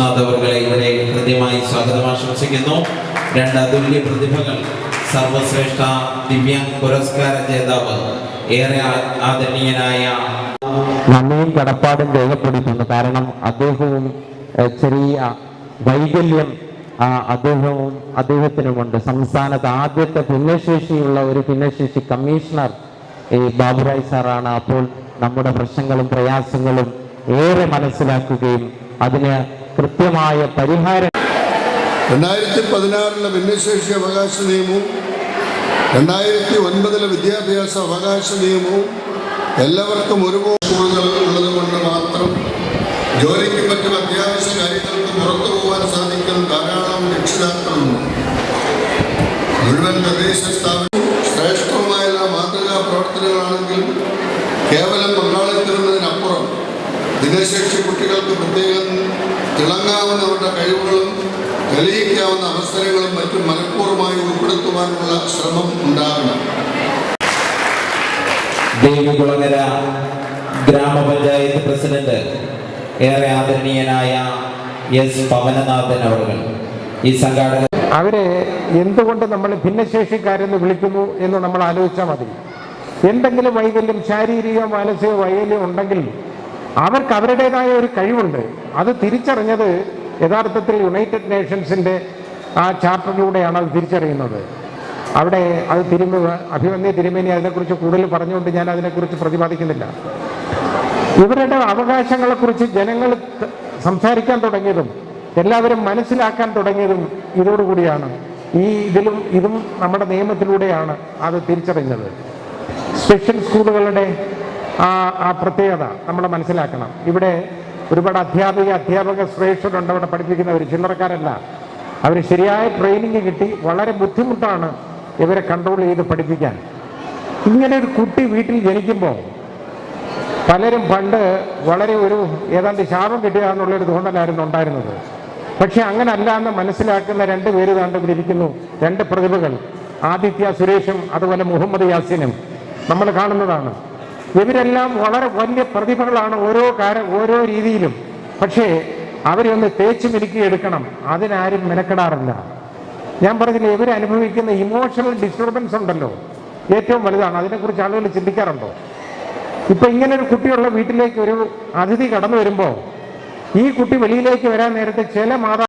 നാഥവർകളെ ഇവിടെ ഹൃദ്യമായി സ്വാഗതം ആശംസിക്കുന്നു. രണ്ട് അതുല്യ പ്രതിഭകൾ സർവശ്രേഷ്ഠ ദിവ്യ പുരസ്കാര ജേതാവ് ഏറെ ആദരണീയനായ നന്ദിയും കടപ്പാടും രേഖപ്പെടുത്തുന്നു. കാരണം അദ്ദേഹവും ചെറിയ വൈകല്യം അദ്ദേഹവും അദ്ദേഹത്തിനുമുണ്ട്. സംസ്ഥാനത്ത് ആദ്യത്തെ ഭിന്നശേഷിയുള്ള ഒരു ഭിന്നശേഷി കമ്മീഷണർ ഈ ബാബുരായ് സാറാണ്. അപ്പോൾ നമ്മുടെ പ്രശ്നങ്ങളും പ്രയാസങ്ങളും ഏറെ മനസ്സിലാക്കുകയും അതിന് കൃത്യമായ പരിഹാരം രണ്ടായിരത്തി പതിനാറിലെ ഭിന്നശേഷി അവകാശ നിയമവും രണ്ടായിരത്തി ഒൻപതിലെ വിദ്യാഭ്യാസ അവകാശ നിയമവും എല്ലാവർക്കും ഒരുപോലെ ഭിന്നശേഷി കുട്ടികൾക്ക് പ്രത്യേകം തിളങ്ങാവുന്നവരുടെ കഴിവുകളും തെളിയിക്കാവുന്ന അവസരങ്ങളും മറ്റും മനഃപൂർവമായി ഉൾപ്പെടുത്തുവാനുള്ള ശ്രമം ഉണ്ടാകണം. ദേവികുളങ്ങര ഗ്രാമപഞ്ചായത്ത് പ്രസിഡന്റ് ഏറെ ആദരണീയനായ എസ് പവനനാഥൻ അവർ ഈ സംഘാടക അവരെ എന്തുകൊണ്ട് നമ്മൾ ഭിന്നശേഷിക്കാരെന്ന് വിളിക്കുന്നു എന്ന് നമ്മൾ ആലോചിച്ചാൽ മതി. എന്തെങ്കിലും വൈകല്യം ശാരീരിക മാനസിക വൈകല്യം ഉണ്ടെങ്കിൽ അവർക്ക് അവരുടേതായ ഒരു കഴിവുണ്ട്. അത് തിരിച്ചറിഞ്ഞത് യഥാർത്ഥത്തിൽ യുണൈറ്റഡ് നേഷൻസിന്റെ ആ ചാപ്റ്ററിലൂടെയാണ് അത് തിരിച്ചറിയുന്നത്. അവിടെ അത് തിരുമ അഭിമന്യ തിരുമേനി അതിനെക്കുറിച്ച് കൂടുതൽ പറഞ്ഞുകൊണ്ട് ഞാൻ അതിനെക്കുറിച്ച് പ്രതിപാദിക്കുന്നില്ല. ഇവരുടെ അവകാശങ്ങളെക്കുറിച്ച് ജനങ്ങൾ സംസാരിക്കാൻ തുടങ്ങിയതും എല്ലാവരും മനസ്സിലാക്കാൻ തുടങ്ങിയതും ഇതോടുകൂടിയാണ്. ഈ ഇതിലും ഇതും നമ്മുടെ നിയമത്തിലൂടെയാണ് അത് തിരിച്ചറിഞ്ഞത്. സ്പെഷ്യൽ സ്കൂളുകളുടെ ആ ആ പ്രത്യേകത നമ്മൾ മനസ്സിലാക്കണം. ഇവിടെ ഒരുപാട് അധ്യാപിക അധ്യാപക ശ്രേഷ്ഠരുണ്ട് അവിടെ പഠിപ്പിക്കുന്നവർ ചില്ലറക്കാരല്ല. അവർ ശരിയായ ട്രെയിനിങ് കിട്ടി വളരെ ബുദ്ധിമുട്ടാണ് ഇവരെ കൺട്രോൾ ചെയ്ത് പഠിപ്പിക്കാൻ. ഇങ്ങനെ ഒരു കുട്ടി വീട്ടിൽ ജനിക്കുമ്പോൾ പലരും പണ്ട് വളരെ ഒരു ഏതാണ്ട് ശാപം കിട്ടുക എന്നുള്ളൊരു തോന്നലായിരുന്നു ഉണ്ടായിരുന്നത്. പക്ഷെ അങ്ങനല്ല എന്ന് മനസ്സിലാക്കുന്ന രണ്ട് പേര് ഇരിക്കുന്നു. രണ്ട് പ്രതിഭകൾ. ആദിത്യ സുരേഷും അതുപോലെ മുഹമ്മദ് യാസിനും. നമ്മൾ കാണുന്നതാണ്. ഇവരെല്ലാം വളരെ വലിയ പ്രതിഭകളാണ് ഓരോ കാര ഓരോ രീതിയിലും. പക്ഷേ അവരൊന്ന് തേച്ച് മിനുക്കി എടുക്കണം. അതിനാരും മെനക്കെടാറില്ല. ഞാൻ പറഞ്ഞില്ലേ ഇവർ അനുഭവിക്കുന്ന ഇമോഷണൽ ഡിസ്റ്റർബൻസ് ഉണ്ടല്ലോ. ഏറ്റവും വലുതാണ്. അതിനെക്കുറിച്ച് ആളുകൾ ചിന്തിക്കാറുണ്ടോ? ഇപ്പൊ ഇങ്ങനെ ഒരു കുട്ടിയുള്ള വീട്ടിലേക്ക് ഒരു അതിഥി കടന്നു വരുമ്പോൾ ഈ കുട്ടി വെളിയിലേക്ക് വരാൻ നേരത്തെ ചില മാതാ